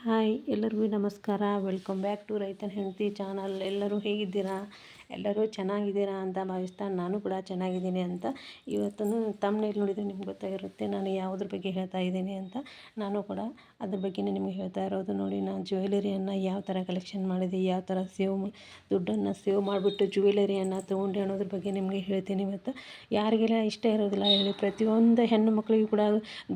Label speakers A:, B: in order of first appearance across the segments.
A: Hi ಎಲ್ಲರಿಗೂ ನಮಸ್ಕಾರ. Welcome back to ರೈತನ ಹೆಂಡತಿ ಚಾನಲ್ ಎಲ್ಲರೂ ಹೇಗಿದ್ದೀರಾ? ಎಲ್ಲರೂ ಚೆನ್ನಾಗಿದ್ದೀರಾ ಅಂತ ಭಾವಿಸ್ತಾ ನಾನು ಕೂಡ ಚೆನ್ನಾಗಿದ್ದೀನಿ ಅಂತ ಇವತ್ತು ತಮ್ಮನೇಲಿ ನೋಡಿದರೆ ನಿಮ್ಗೆ ಗೊತ್ತಾಗಿರುತ್ತೆ. ನಾನು ಯಾವುದ್ರ ಬಗ್ಗೆ ಹೇಳ್ತಾ ಇದ್ದೀನಿ ಅಂತ ನಾನು ಕೂಡ ಅದ್ರ ಬಗ್ಗೆನೇ ನಿಮಗೆ ಹೇಳ್ತಾ ಇರೋದು ನೋಡಿ. ನಾನು ಜ್ಯುವೆಲರಿಯನ್ನು ಯಾವ ಥರ ಕಲೆಕ್ಷನ್ ಮಾಡಿದೆ, ಯಾವ ಥರ ಸೇವ್ ದುಡ್ಡನ್ನು ಸೇವ್ ಮಾಡಿಬಿಟ್ಟು ಜ್ಯುವೆಲರಿಯನ್ನು ತೊಗೊಂಡೆ ಅನ್ನೋದ್ರ ಬಗ್ಗೆ ನಿಮಗೆ ಹೇಳ್ತೀನಿ ಇವತ್ತು. ಯಾರಿಗೆಲ್ಲ ಇಷ್ಟ ಇರೋದಿಲ್ಲ ಹೇಳಿ, ಪ್ರತಿಯೊಂದು ಹೆಣ್ಣು ಮಕ್ಕಳಿಗೂ ಕೂಡ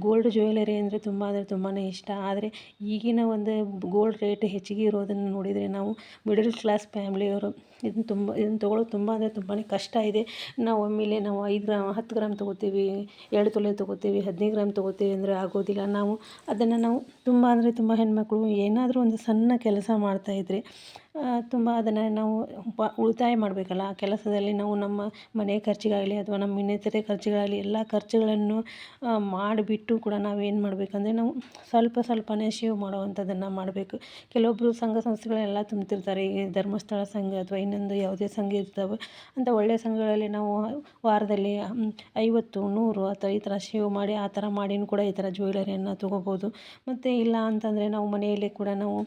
A: ಗೋಲ್ಡ್ ಜ್ಯುವೆಲರಿ ಅಂದರೆ ತುಂಬ ಅಂದರೆ ತುಂಬಾ ಇಷ್ಟ. ಆದರೆ ಈಗಿನ ಒಂದು ಗೋಲ್ಡ್ ರೇಟ್ ಹೆಚ್ಚಿಗೆ ಇರೋದನ್ನು ನೋಡಿದರೆ ನಾವು ಮಿಡಲ್ ಕ್ಲಾಸ್ ಫ್ಯಾಮ್ಲಿಯವರು ಇದನ್ನು ತುಂಬ ಇದನ್ನು ತೊಗೊಳ್ಳೋದು ತುಂಬ ಅಂದರೆ ತುಂಬಾ ಕಷ್ಟ ಇದೆ. ನಾವು ಒಮ್ಮೆಲೆ ನಾವು ಐದು ಗ್ರಾಮ್ ಹತ್ತು ಗ್ರಾಮ್ ತೊಗೋತೀವಿ ಎರಡು ತೊಲೆ ತೊಗೋತೀವಿ ಹದಿನೈದು ಗ್ರಾಮ್ ತೊಗೋತೀವಿ ಅಂದರೆ ಆಗೋದಿಲ್ಲ. ನಾವು ಅದನ್ನು ನಾವು ತುಂಬ ಅಂದರೆ ತುಂಬ ಹೆಣ್ಮಕ್ಳು ಏನಾದರೂ ಒಂದು ಸಣ್ಣ ಕೆಲಸ ಮಾಡ್ತಾಯಿದ್ರೆ ತುಂಬ ಅದನ್ನು ನಾವು ಪ, ಉಳಿತಾಯ ಮಾಡಬೇಕಲ್ಲ. ಆ ಕೆಲಸದಲ್ಲಿ ನಾವು ನಮ್ಮ ಮನೆ ಖರ್ಚಿಗಾಗಲಿ ಅಥವಾ ನಮ್ಮ ಇನ್ನಿತರೆ ಖರ್ಚುಗಳಾಗಲಿ ಎಲ್ಲ ಖರ್ಚುಗಳನ್ನು ಮಾಡಿಬಿಟ್ಟು ಕೂಡ ನಾವೇನು ಮಾಡಬೇಕಂದ್ರೆ ನಾವು ಸ್ವಲ್ಪ ಸ್ವಲ್ಪನೇ ಶೇವ್ ಮಾಡುವಂಥದ್ದನ್ನು ಮಾಡಬೇಕು. ಕೆಲವೊಬ್ಬರು ಸಂಘ ಸಂಸ್ಥೆಗಳೆಲ್ಲ ತುಂಬ್ತಿರ್ತಾರೆ. ಈ ಧರ್ಮಸ್ಥಳ ಸಂಘ ಅಥವಾ ಇನ್ನೊಂದು ಯಾವುದೇ ಸಂಘ ಇರ್ತವೆ. ಅಂತ ಒಳ್ಳೆಯ ಸಂಘಗಳಲ್ಲಿ ನಾವು ವಾರದಲ್ಲಿ ಐವತ್ತು, ನೂರು ಅಥವಾ ಈ ಥರ ಶೇವ್ ಮಾಡಿ ಆ ಥರ ಮಾಡಿನೂ ಕೂಡ ಈ ಥರ ಜ್ಯುವೆಲರಿಯನ್ನು ತೊಗೋಬೋದು. ಮತ್ತು ಇಲ್ಲ ಅಂತಂದರೆ ನಾವು ಮನೆಯಲ್ಲೇ ಕೂಡ ನಾವು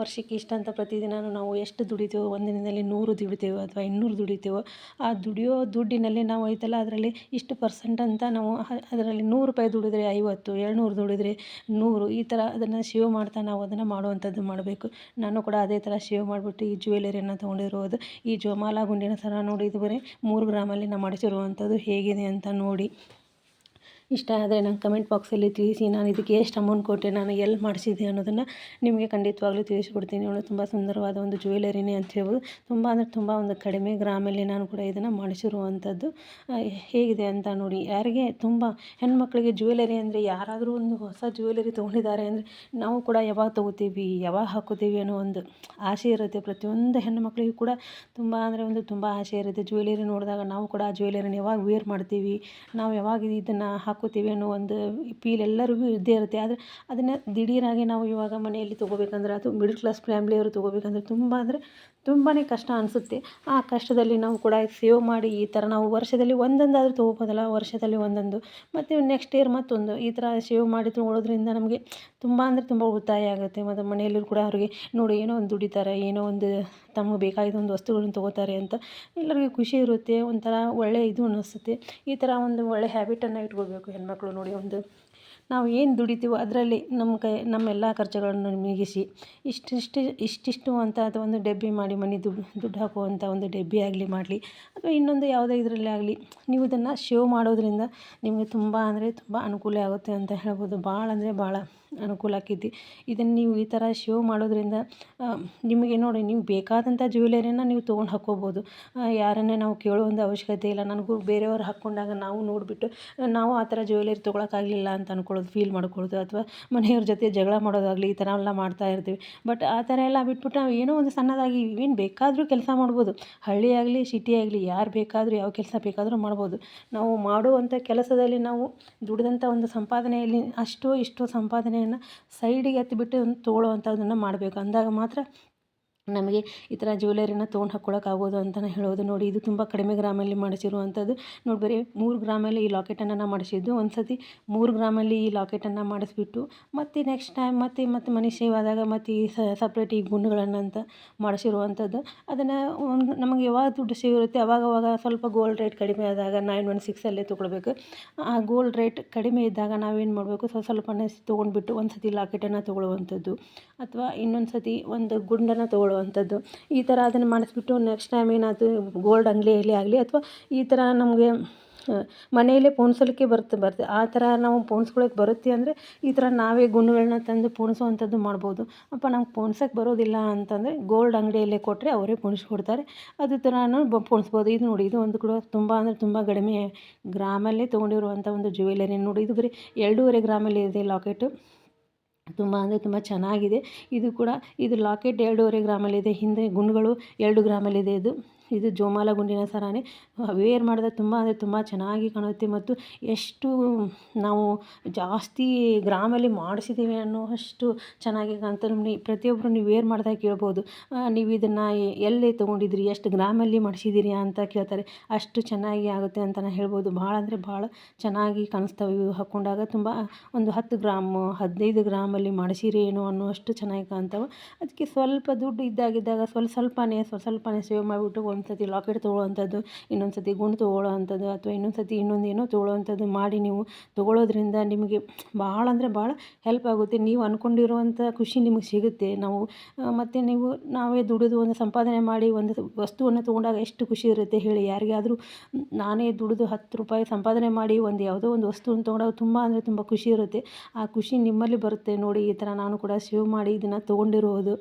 A: ವರ್ಷಕ್ಕೆ ಇಷ್ಟಂತ ಪ್ರತಿದಿನ ನಾವು ಎಷ್ಟು ದುಡಿತೇವೋ, ಒಂದಿನದಲ್ಲಿ ನೂರು ದುಡಿತೇವೋ ಅಥವಾ ಇನ್ನೂರು ದುಡಿತೇವೋ, ಆ ದುಡಿಯೋ ದುಡ್ಡಿನಲ್ಲಿ ನಾವು ಐತಲ್ಲ ಅದರಲ್ಲಿ ಇಷ್ಟು ಪರ್ಸೆಂಟ್ ಅಂತ ನಾವು ಅದರಲ್ಲಿ ನೂರು ರೂಪಾಯಿ ದುಡಿದ್ರೆ ಐವತ್ತು, ಏಳ್ನೂರು ದುಡಿದ್ರೆ ನೂರು, ಈ ಥರ ಅದನ್ನು ಶೇವ್ ಮಾಡ್ತಾ ನಾವು ಅದನ್ನು ಮಾಡುವಂಥದ್ದು ಮಾಡಬೇಕು. ನಾನು ಕೂಡ ಅದೇ ಥರ ಶೇವ್ ಮಾಡಿಬಿಟ್ಟು ಈ ಜ್ಯುವೆಲರಿಯನ್ನು ತೊಗೊಂಡಿರೋದು. ಈ ಜೋಮಾಲಾ ಗುಂಡಿನ ಸರ ನೋಡಿ, ಇದು ಬರೀ ಮೂರು ಗ್ರಾಮಲ್ಲಿ ನಾನು ಮಾಡಿಸಿರುವಂಥದ್ದು ಹೇಗಿದೆ ಅಂತ ನೋಡಿ. ಇಷ್ಟ ಆದರೆ ನಂಗೆ ಕಮೆಂಟ್ ಬಾಕ್ಸಲ್ಲಿ ತಿಳಿಸಿ, ನಾನು ಇದಕ್ಕೆ ಎಷ್ಟು ಅಮೌಂಟ್ ಕೊಟ್ಟೆ, ನಾನು ಎಲ್ಲಿ ಮಾಡಿಸಿದೆ ಅನ್ನೋದನ್ನು ನಿಮಗೆ ಖಂಡಿತವಾಗ್ಲೂ ತಿಳಿಸ್ಕೊಡ್ತೀನಿ ಅವಳು ತುಂಬ ಸುಂದರವಾದ ಒಂದು ಜ್ಯುವೆಲರಿನೇ ಅಂತ ಹೇಳ್ಬೋದು. ತುಂಬ ಅಂದರೆ ತುಂಬ ಒಂದು ಕಡಿಮೆ ಗ್ರಾಮಲ್ಲಿ ನಾನು ಕೂಡ ಇದನ್ನು ಮಾಡಿಸಿರುವಂಥದ್ದು. ಹೇಗಿದೆ ಅಂತ ನೋಡಿ, ಯಾರಿಗೆ ತುಂಬ ಹೆಣ್ಮಕ್ಳಿಗೆ ಜ್ಯುವೆಲರಿ ಅಂದರೆ ಯಾರಾದರೂ ಒಂದು ಹೊಸ ಜ್ಯುವೆಲರಿ ತೊಗೊಂಡಿದ್ದಾರೆ ಅಂದರೆ ನಾವು ಕೂಡ ಯಾವಾಗ ತೊಗೋತೀವಿ, ಯಾವಾಗ ಹಾಕೋತೀವಿ ಅನ್ನೋ ಒಂದು ಆಸೆ ಇರುತ್ತೆ. ಪ್ರತಿಯೊಂದು ಹೆಣ್ಣು ಮಕ್ಕಳಿಗೂ ಕೂಡ ತುಂಬ ಅಂದರೆ ಒಂದು ತುಂಬ ಆಸೆ ಇರುತ್ತೆ. ಜ್ಯುವೆಲರಿ ನೋಡಿದಾಗ ನಾವು ಕೂಡ ಆ ಜ್ಯುವೆಲರಿನ ಯಾವಾಗ ವೇರ್ ಮಾಡ್ತೀವಿ, ನಾವು ಯಾವಾಗ ಇದನ್ನು ಹಾಕಿ ಹಾಕ್ಕೋತೀವಿ ಅನ್ನೋ ಒಂದು ಫೀಲ್ ಎಲ್ಲರಿಗೂ ಇದ್ದೇ ಇರುತ್ತೆ. ಆದರೆ ಅದನ್ನು ದಿಢೀರಾಗಿ ನಾವು ಇವಾಗ ಮನೆಯಲ್ಲಿ ತೊಗೋಬೇಕಂದ್ರೆ ಅದು ಮಿಡಲ್ ಕ್ಲಾಸ್ ಫ್ಯಾಮ್ಲಿಯವರು ತೊಗೋಬೇಕಂದ್ರೆ ತುಂಬ ಅಂದರೆ ತುಂಬಾ ಕಷ್ಟ ಅನಿಸುತ್ತೆ. ಆ ಕಷ್ಟದಲ್ಲಿ ನಾವು ಕೂಡ ಸೇವ್ ಮಾಡಿ ಈ ಥರ ನಾವು ವರ್ಷದಲ್ಲಿ ಒಂದೊಂದಾದರೂ ತೊಗೋಬೋದಲ್ಲ, ವರ್ಷದಲ್ಲಿ ಒಂದೊಂದು. ಮತ್ತು ನೆಕ್ಸ್ಟ್ ಇಯರ್ ಮತ್ತೊಂದು. ಈ ಥರ ಸೇವ್ ಮಾಡಿ ತೊಗೊಳೋದ್ರಿಂದ ನಮಗೆ ತುಂಬ ಅಂದರೆ ತುಂಬ ಉಳಿತಾಯ ಆಗುತ್ತೆ. ಮತ್ತು ಮನೆಯಲ್ಲೂ ಕೂಡ ಅವ್ರಿಗೆ ನೋಡಿ, ಏನೋ ಒಂದು ದುಡಿತಾರೆ, ಏನೋ ಒಂದು ತಮಗೆ ಬೇಕಾಗಿದ್ದ ಒಂದು ವಸ್ತುಗಳನ್ನ ತೊಗೋತಾರೆ ಅಂತ ಎಲ್ಲರಿಗೂ ಖುಷಿ ಇರುತ್ತೆ. ಒಂಥರ ಒಳ್ಳೆಯ ಇದು ಅನ್ನಿಸುತ್ತೆ ಈ ಥರ ಒಂದು ಒಳ್ಳೆಯ ಹ್ಯಾಬಿಟನ್ನು ಇಟ್ಕೊಳ್ಬೇಕು ಹೆಣ್ಮಕ್ಳು ನೋಡಿ. ಒಂದು ನಾವು ಏನು ದುಡಿತೀವೋ ಅದರಲ್ಲಿ ನಮ್ಮ ಕೈ, ನಮ್ಮ ಎಲ್ಲ ಖರ್ಚುಗಳನ್ನು ಮೀಗಿಸಿ ಇಷ್ಟಿಷ್ಟು ಇಷ್ಟಿಷ್ಟು ಅಂತ ಅಥವಾ ಒಂದು ಡಬ್ಬಿ ಮಾಡಿ ಮನೆ ದುಡ್ಡು ದುಡ್ಡು ಹಾಕುವಂಥ ಒಂದು ಡಬ್ಬಿ ಆಗಲಿ ಮಾಡಲಿ ಅಥವಾ ಇನ್ನೊಂದು ಯಾವುದೇ ಇದರಲ್ಲೇ ಆಗಲಿ, ನೀವು ಇದನ್ನು ಶೇವ್ ಮಾಡೋದರಿಂದ ನಿಮಗೆ ತುಂಬ ಅಂದರೆ ತುಂಬ ಅನುಕೂಲ ಆಗುತ್ತೆ ಅಂತ ಹೇಳ್ಬೋದು. ಭಾಳ ಅಂದರೆ ಭಾಳ ಅನುಕೂಲ ಆಕೈತಿ. ಇದನ್ನು ನೀವು ಈ ಥರ ಶೇವ್ ಮಾಡೋದ್ರಿಂದ ನಿಮಗೆ ನೋಡಿ, ನೀವು ಬೇಕಾದಂಥ ಜ್ಯುವೆಲರಿನ ನೀವು ತೊಗೊಂಡು ಹಾಕ್ಕೋಬೋದು ಯಾರನ್ನ ನಾವು ಕೇಳುವಂಥ ಅವಶ್ಯಕತೆ ಇಲ್ಲ. ನನಗೂ ಬೇರೆಯವ್ರು ಹಾಕ್ಕೊಂಡಾಗ ನಾವು ನೋಡಿಬಿಟ್ಟು, ನಾವು ಆ ಥರ ಜ್ಯುವೆಲರಿ ತೊಗೊಳಕ್ಕಾಗಲಿಲ್ಲ ಅಂತ ಅನ್ಕೊಳ್ಳೋದು ಫೀಲ್ ಮಾಡ್ಕೊಳ್ಳೋದು, ಅಥವಾ ಮನೆಯವ್ರ ಜೊತೆ ಜಗಳ ಮಾಡೋದಾಗಲಿ, ಈ ಥರ ಎಲ್ಲ ಮಾಡ್ತಾ ಇರ್ತೀವಿ. ಬಟ್ ಆ ಥರ ಎಲ್ಲ ಬಿಟ್ಬಿಟ್ಟು ನಾವು ಏನೋ ಒಂದು ಸಣ್ಣದಾಗಿ ಏನು ಬೇಕಾದರೂ ಕೆಲಸ ಮಾಡ್ಬೋದು. ಹಳ್ಳಿ ಆಗಲಿ ಸಿಟಿ ಆಗಲಿ, ಯಾರು ಬೇಕಾದರೂ, ಯಾವ ಕೆಲಸ ಬೇಕಾದರೂ ಮಾಡ್ಬೋದು. ನಾವು ಮಾಡುವಂಥ ಕೆಲಸದಲ್ಲಿ ನಾವು ದುಡಿದಂಥ ಒಂದು ಸಂಪಾದನೆಯಲ್ಲಿ ಅಷ್ಟೋ ಇಷ್ಟೋ ಸಂಪಾದನೆಯನ್ನು ಸೈಡಿಗೆ ಎತ್ತಿಬಿಟ್ಟು ತೊಗೊಳ್ಳೋವಂಥದ್ದನ್ನು ಮಾಡಬೇಕು. ಅಂದಾಗ ಮಾತ್ರ ನಮಗೆ ಈ ಥರ ಜ್ಯುವೆಲರಿನ ತೊಗೊಂಡು ಹಾಕ್ಕೊಳ್ಳೋಕ್ಕಾಗೋದು ಅಂತಲೇ ಹೇಳೋದು ನೋಡಿ. ಇದು ತುಂಬ ಕಡಿಮೆ ಗ್ರಾಮಲ್ಲಿ ಮಾಡಿಸಿರುವಂಥದ್ದು ನೋಡಿ ಬರೀ ಮೂರು ಗ್ರಾಮಲ್ಲಿ ಈ ಲಾಕೆಟನ್ನು ನಾನು ಮಾಡಿಸಿದ್ದು. ಒಂದು ಸತಿ ಮೂರು ಗ್ರಾಮಲ್ಲಿ ಈ ಲಾಕೆಟನ್ನು ಮಾಡಿಸ್ಬಿಟ್ಟು, ಮತ್ತು ನೆಕ್ಸ್ಟ್ ಟೈಮ್ ಮತ್ತೆ ಮತ್ತೆ ಮನೆ ಸೇವ್ ಆದಾಗ ಮತ್ತು ಈ ಸಪ್ರೇಟ್ ಈ ಗುಂಡುಗಳನ್ನು ಅಂತ ಮಾಡಿಸಿರುವಂಥದ್ದು ಅದನ್ನು ಒಂದು, ನಮಗೆ ಯಾವಾಗ ದುಡ್ಡು ಸಿಗುತ್ತೆ ಅವಾಗ ಸ್ವಲ್ಪ ಗೋಲ್ಡ್ ರೇಟ್ ಕಡಿಮೆ ಆದಾಗ ನೈನ್ ಒನ್ ಸಿಕ್ಸಲ್ಲೇ ತೊಗೊಳ್ಬೇಕು. ಆ ಗೋಲ್ಡ್ ರೇಟ್ ಕಡಿಮೆ ಇದ್ದಾಗ ನಾವೇನು ಮಾಡಬೇಕು? ಸ್ವಲ್ಪ ಸ್ವಲ್ಪನೇ ತೊಗೊಂಡ್ಬಿಟ್ಟು ಒಂದು ಸತಿ ಲಾಕೆಟನ್ನು ತೊಗೊಳ್ಳುವಂಥದ್ದು ಅಥವಾ ಇನ್ನೊಂದು ಸತಿ ಒಂದು ಗುಂಡನ್ನು ತೊಗೊಳ್ಳೋ ಅಂಥದ್ದು. ಈ ಥರ ಅದನ್ನು ಮಾಡಿಸ್ಬಿಟ್ಟು ನೆಕ್ಸ್ಟ್ ಟೈಮ್ ಏನಾಯ್ತು ಗೋಲ್ಡ್ ಅಂಗಡಿಯಲ್ಲಿ ಆಗಲಿ ಅಥವಾ ಈ ಥರ ನಮಗೆ ಮನೆಯಲ್ಲೇ ಪೋಣಿಸಲಿಕ್ಕೆ ಬರುತ್ತೆ ಬರ್ತೆ ಆ ಥರ ನಾವು ಪೋಣಿಸ್ಕೊಳಕ್ಕೆ ಬರುತ್ತೆ ಅಂದರೆ ಈ ಥರ ನಾವೇ ಗುಂಡುಗಳನ್ನ ತಂದು ಪೋಣಿಸುವಂಥದ್ದು ಮಾಡ್ಬೋದು. ಅಪ್ಪ, ನಮ್ಗೆ ಪೋಣ್ಸಕ್ಕೆ ಬರೋದಿಲ್ಲ ಅಂತಂದರೆ ಗೋಲ್ಡ್ ಅಂಗಡಿಯಲ್ಲೇ ಕೊಟ್ಟರೆ ಅವರೇ ಪೋಣಿಸ್ಕೊಡ್ತಾರೆ ಅದು ಥರನೂ ಬ, ಪೋಣಿಸ್ಬೋದು. ಇದು ನೋಡಿ, ಇದು ಒಂದು ಕೂಡ ತುಂಬ ಅಂದರೆ ತುಂಬ ಕಡಿಮೆ ಗ್ರಾಮಲ್ಲೇ ತೊಗೊಂಡಿರುವಂಥ ಒಂದು ಜ್ಯುವೆಲರಿ ನೋಡಿ, ಇದು ಬರೀ ಎರಡೂವರೆ ಗ್ರಾಮಲ್ಲಿ ಇದೆ ಲಾಕೆಟು ತುಂಬ ಅಂದರೆ ತುಂಬ ಚೆನ್ನಾಗಿದೆ. ಇದು ಕೂಡ, ಇದು ಲಾಕೆಟ್ ಎರಡೂವರೆ ಗ್ರಾಮಲ್ಲಿದೆ. ಹಿಂದೆ ಗುಂಡುಗಳು ಎರಡು ಗ್ರಾಮಲ್ಲಿದೆ. ಇದು ಇದು ಜೋಮಾಲ ಗುಂಡಿನ ಸರಾನೇ. ವೇರ್ ಮಾಡಿದ್ರೆ ತುಂಬ ಅಂದರೆ ತುಂಬ ಚೆನ್ನಾಗಿ ಕಾಣುತ್ತೆ ಮತ್ತು ಎಷ್ಟು ನಾವು ಜಾಸ್ತಿ ಗ್ರಾಮಲ್ಲಿ ಮಾಡಿಸಿದ್ದೀವಿ ಅನ್ನೋ ಅಷ್ಟು ಚೆನ್ನಾಗಿ ಕಾಣ್ತಾರೆ ಪ್ರತಿಯೊಬ್ಬರು ನೀವು ವೇರ್ ಮಾಡಿದಾಗ ಕೇಳ್ಬೋದು ನೀವು ಇದನ್ನು ಎಲ್ಲಿ ತೊಗೊಂಡಿದ್ರಿ ಎಷ್ಟು ಗ್ರಾಮಲ್ಲಿ ಮಾಡಿಸಿದ್ದೀರಿ ಅಂತ ಕೇಳ್ತಾರೆ. ಅಷ್ಟು ಚೆನ್ನಾಗಿ ಆಗುತ್ತೆ ಅಂತಲೇ ಹೇಳ್ಬೋದು. ಭಾಳ ಅಂದರೆ ಭಾಳ ಚೆನ್ನಾಗಿ ಕಾಣಿಸ್ತವೆ. ಇವು ಹಾಕ್ಕೊಂಡಾಗ ತುಂಬ ಒಂದು ಹತ್ತು ಗ್ರಾಮು, ಹದಿನೈದು ಗ್ರಾಮಲ್ಲಿ ಮಾಡಿಸಿರಿ ಏನೋ ಅನ್ನುವಷ್ಟು ಚೆನ್ನಾಗಿ ಕಾಣ್ತವೆ. ಅದಕ್ಕೆ ಸ್ವಲ್ಪ ದುಡ್ಡು ಇದ್ದಾಗಿದ್ದಾಗ ಸ್ವಲ್ಪ ಸ್ವಲ್ಪನೇ ಸ್ವಲ್ಪ ಸ್ವಲ್ಪನೇ ಸೇವ್ ಮಾಡಿಬಿಟ್ಟು ಒಂದು ಸತಿ ಲಾಕೆಟ್ ತೊಗೊಳ್ಳೋವಂಥದ್ದು ಇನ್ನೊಂದು ಸತಿ ಗುಂಡು ತೊಗೊಳ್ಳೋವಂಥದ್ದು ಅಥವಾ ಇನ್ನೊಂದು ಸತಿ ಇನ್ನೊಂದು ಏನೋ ತೊಗೊಳ್ಳೋವಂಥದ್ದು ಮಾಡಿ ನೀವು ತೊಗೊಳ್ಳೋದ್ರಿಂದ ನಿಮಗೆ ಭಾಳ ಅಂದರೆ ಭಾಳ ಹೆಲ್ಪ್ ಆಗುತ್ತೆ. ನೀವು ಅಂದ್ಕೊಂಡಿರುವಂಥ ಖುಷಿ ನಿಮಗೆ ಸಿಗುತ್ತೆ. ನಾವು ಮತ್ತು ನೀವು, ನಾವೇ ದುಡಿದು ಒಂದು ಸಂಪಾದನೆ ಮಾಡಿ ಒಂದು ವಸ್ತುವನ್ನು ತೊಗೊಂಡಾಗ ಎಷ್ಟು ಖುಷಿ ಇರುತ್ತೆ ಹೇಳಿ. ಯಾರಿಗಾದರೂ ನಾನೇ ದುಡಿದು ಹತ್ತು ರೂಪಾಯಿ ಸಂಪಾದನೆ ಮಾಡಿ ಒಂದು ಯಾವುದೋ ಒಂದು ವಸ್ತುವನ್ನು ತೊಗೊಂಡಾಗ ತುಂಬ ಅಂದರೆ ತುಂಬ ಖುಷಿ ಇರುತ್ತೆ. ಆ ಖುಷಿ ನಿಮ್ಮಲ್ಲಿ ಬರುತ್ತೆ. ನೋಡಿ, ಈ ಥರ ನಾನು ಕೂಡ ಸೇವ್ ಮಾಡಿ ಇದನ್ನು ತೊಗೊಂಡಿರೋದು.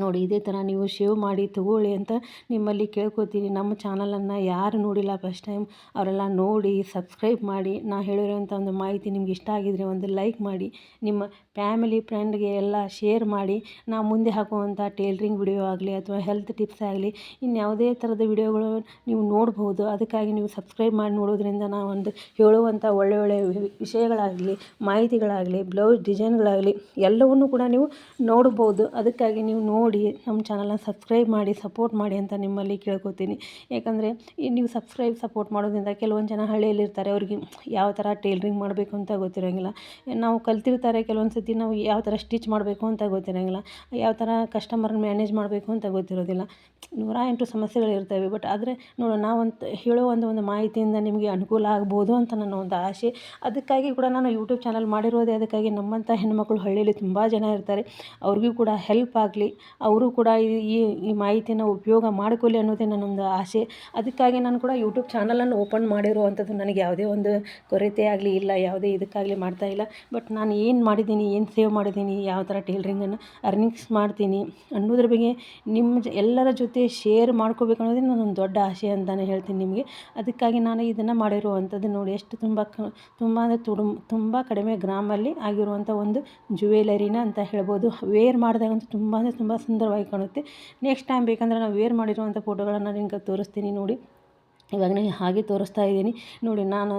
A: ನೋಡಿ ಇದೇ ಥರ ನೀವು ಶೇವ್ ಮಾಡಿ ತಗೊಳ್ಳಿ ಅಂತ ನಿಮ್ಮಲ್ಲಿ ಕೇಳ್ಕೊತೀನಿ. ನಮ್ಮ ಚಾನಲನ್ನು ಯಾರು ನೋಡಿಲ್ಲ ಫಸ್ಟ್ ಟೈಮ್ ಅವರೆಲ್ಲ ನೋಡಿ ಸಬ್ಸ್ಕ್ರೈಬ್ ಮಾಡಿ. ನಾ ಹೇಳಿರೋಂಥ ಒಂದು ಮಾಹಿತಿ ನಿಮ್ಗೆ ಇಷ್ಟ ಆಗಿದ್ರೆ ಒಂದು ಲೈಕ್ ಮಾಡಿ. ನಿಮ್ಮ ಫ್ಯಾಮಿಲಿ ಫ್ರೆಂಡ್ಗೆ ಎಲ್ಲ ಶೇರ್ ಮಾಡಿ. ನಾವು ಮುಂದೆ ಹಾಕುವಂಥ ಟೇಲ್ರಿಂಗ್ ವಿಡಿಯೋ ಆಗಲಿ ಅಥವಾ ಹೆಲ್ತ್ ಟಿಪ್ಸ್ ಆಗಲಿ ಇನ್ಯಾವುದೇ ಥರದ ವಿಡಿಯೋಗಳು ನೀವು ನೋಡ್ಬೋದು. ಅದಕ್ಕಾಗಿ ನೀವು ಸಬ್ಸ್ಕ್ರೈಬ್ ಮಾಡಿ ನೋಡೋದ್ರಿಂದ ನಾವೊಂದು ಹೇಳುವಂಥ ಒಳ್ಳೆ ಒಳ್ಳೆ ವಿಷಯಗಳಾಗಲಿ, ಮಾಹಿತಿಗಳಾಗಲಿ ಬ್ಲೌಸ್ ಡಿಸೈನ್ಗಳಾಗಲಿ ಎಲ್ಲವನ್ನೂ ಕೂಡ ನೀವು ನೋಡ್ಬೋದು. ಅದಕ್ಕಾಗಿ ನೀವು ನೋಡಿ ನೋಡಿ ನಮ್ಮ ಚಾನಲ್ನ ಸಬ್ಸ್ಕ್ರೈಬ್ ಮಾಡಿ, ಸಪೋರ್ಟ್ ಮಾಡಿ ಅಂತ ನಿಮ್ಮಲ್ಲಿ ಕೇಳ್ಕೊತೀನಿ. ಯಾಕಂದರೆ ನೀವು ಸಬ್ಸ್ಕ್ರೈಬ್, ಸಪೋರ್ಟ್ ಮಾಡೋದ್ರಿಂದ ಕೆಲವೊಂದು ಜನ ಹಳ್ಳಿಯಲ್ಲಿರ್ತಾರೆ. ಅವ್ರಿಗೆ ಯಾವ ಥರ ಟೇಲ್ರಿಂಗ್ ಮಾಡಬೇಕು ಅಂತ ಗೊತ್ತಿರೋಂಗಿಲ್ಲ. ನಾವು ಕಲ್ತಿರ್ತಾರೆ ಕೆಲವೊಂದು ಸತಿ ನಾವು ಯಾವ ಥರ ಸ್ಟಿಚ್ ಮಾಡಬೇಕು ಅಂತ ಗೊತ್ತಿರೋಂಗಿಲ್ಲ. ಯಾವ ಥರ ಕಸ್ಟಮರ್ನ ಮ್ಯಾನೇಜ್ ಮಾಡಬೇಕು ಅಂತ ಗೊತ್ತಿರೋದಿಲ್ಲ. ನೂರ ಎಂಟು ಸಮಸ್ಯೆಗಳಿರ್ತವೆ ಬಟ್ ಆದರೆ ನೋಡೋಣ ನಾವಂತ ಹೇಳೋ ಒಂದು ಒಂದು ಮಾಹಿತಿಯಿಂದ ನಿಮಗೆ ಅನುಕೂಲ ಆಗ್ಬೋದು ಅಂತ ನನ್ನ ಒಂದು ಆಸೆ. ಅದಕ್ಕಾಗಿ ಕೂಡ ನಾನು ಯೂಟ್ಯೂಬ್ ಚಾನಲ್ ಮಾಡಿರೋದೇ, ಅದಕ್ಕಾಗಿ ನಮ್ಮಂಥ ಹೆಣ್ಮಕ್ಳು ಹಳ್ಳಿಯಲ್ಲಿ ತುಂಬ ಜನ ಇರ್ತಾರೆ. ಅವ್ರಿಗೂ ಕೂಡ ಹೆಲ್ಪ್ ಆಗಲಿ. ಅವರು ಕೂಡ ಈ ಈ ಮಾಹಿತಿನ ಉಪಯೋಗ ಮಾಡಿಕೊಳ್ಳಿ ಅನ್ನೋದೇ ನನ್ನೊಂದು ಆಸೆ. ಅದಕ್ಕಾಗಿ ನಾನು ಕೂಡ ಯೂಟ್ಯೂಬ್ ಚಾನಲನ್ನು ಓಪನ್ ಮಾಡಿರುವಂಥದ್ದು ನನಗೆ ಯಾವುದೇ ಒಂದು ಕೊರತೆ ಆಗಲಿ ಇಲ್ಲ, ಯಾವುದೇ ಇದಕ್ಕಾಗಲಿ ಮಾಡ್ತಾಯಿಲ್ಲ ಬಟ್ ನಾನು ಏನು ಮಾಡಿದ್ದೀನಿ, ಏನು ಸೇವ್ ಮಾಡಿದ್ದೀನಿ, ಯಾವ ಥರ ಟೇಲ್ರಿಂಗನ್ನು ಅರ್ನಿಂಗ್ಸ್ ಮಾಡ್ತೀನಿ ಅನ್ನೋದ್ರ ಬಗ್ಗೆ ನಿಮ್ಮ ಜ, ಎಲ್ಲರ ಜೊತೆ ಶೇರ್ ಮಾಡ್ಕೋಬೇಕು ಅನ್ನೋದೇ ನನ್ನೊಂದು ದೊಡ್ಡ ಆಸೆ ಅಂತಲೇ ಹೇಳ್ತೀನಿ ನಿಮಗೆ. ಅದಕ್ಕಾಗಿ ನಾನು ಇದನ್ನು ಮಾಡಿರುವಂಥದ್ದು ನೋಡಿ, ಎಷ್ಟು ತುಂಬ ಕ, ತುಂಬ ಅಂದರೆ ತುಡು, ತುಂಬ ಕಡಿಮೆ ಗ್ರಾಮಲ್ಲಿ ಆಗಿರುವಂಥ ಒಂದು ಜುವೆಲರಿನ ಅಂತ ಹೇಳ್ಬೋದು. ವೇರ್ ಮಾಡಿದಾಗಂತೂ ತುಂಬ ಅಂದರೆ ತುಂಬ ಸುಂದರವಾಗಿ ಕಾಣುತ್ತೆ. ನೆಕ್ಸ್ಟ್ ಟೈಮ್ ಬೇಕಂದರೆ ನಾವು ವೇರ್ ಮಾಡಿರುವಂಥ ಫೋಟೋಗಳನ್ನು ನಿಮ್ಗೆ ತೋರಿಸ್ತೀನಿ ನೋಡಿ. ಇವಾಗ ನಾನು ಹಾಗೆ ತೋರಿಸ್ತಾ ಇದ್ದೀನಿ. ನೋಡಿ, ನಾನು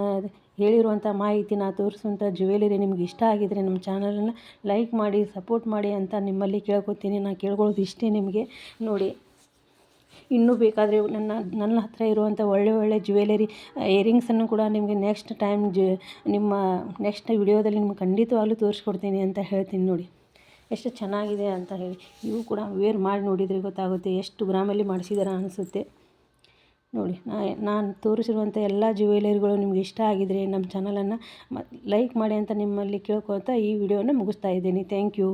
A: ಹೇಳಿರುವಂಥ ಮಾಹಿತಿ, ನಾ ತೋರಿಸುವಂಥ ಜ್ಯುವೆಲರಿ ನಿಮ್ಗೆ ಇಷ್ಟ ಆಗಿದರೆ ನಮ್ಮ ಚಾನಲನ್ನು ಲೈಕ್ ಮಾಡಿ ಸಪೋರ್ಟ್ ಮಾಡಿ ಅಂತ ನಿಮ್ಮಲ್ಲಿ ಕೇಳ್ಕೊತೀನಿ. ನಾನು ಕೇಳ್ಕೊಳ್ಳೋದು ಇಷ್ಟೇ ನಿಮಗೆ. ನೋಡಿ, ಇನ್ನೂ ಬೇಕಾದರೆ ನನ್ನ ನನ್ನ ಹತ್ರ ಇರುವಂಥ ಒಳ್ಳೆ ಒಳ್ಳೆ ಜ್ಯುವೆಲರಿ ಇಯರಿಂಗ್ಸನ್ನು ಕೂಡ ನಿಮಗೆ ನೆಕ್ಸ್ಟ್ ಟೈಮ್ ಜ, ನಿಮ್ಮ ನೆಕ್ಸ್ಟ್ ವಿಡಿಯೋದಲ್ಲಿ ನಿಮ್ಗೆ ಖಂಡಿತವಾಗ್ಲೂ ತೋರಿಸ್ಕೊಡ್ತೀನಿ ಅಂತ ಹೇಳ್ತೀನಿ ನೋಡಿ. ಎಷ್ಟು ಚೆನ್ನಾಗಿದೆ ಅಂತ ಹೇಳಿ. ಇವು ಕೂಡ ವೇರ್ ಮಾಡಿ ನೋಡಿದರೆ ಗೊತ್ತಾಗುತ್ತೆ ಎಷ್ಟು ಗ್ರಾಮಲ್ಲಿ ಮಾಡಿಸಿದಾರ ಅನಿಸುತ್ತೆ. ನೋಡಿ, ನಾ, ನಾನು ತೋರಿಸಿರುವಂಥ ಎಲ್ಲ ಜ್ಯುವೆಲರಿಗಳು ನಿಮ್ಗೆ ಇಷ್ಟ ಆಗಿದ್ರೆ ನಮ್ಮ ಚಾನಲನ್ನು ಲೈಕ್ ಮಾಡಿ ಅಂತ ನಿಮ್ಮಲ್ಲಿ ಕೇಳ್ಕೊಳ್ತಾ ಈ ವಿಡಿಯೋನ ಮುಗಿಸ್ತಾ ಇದ್ದೀನಿ. Thank you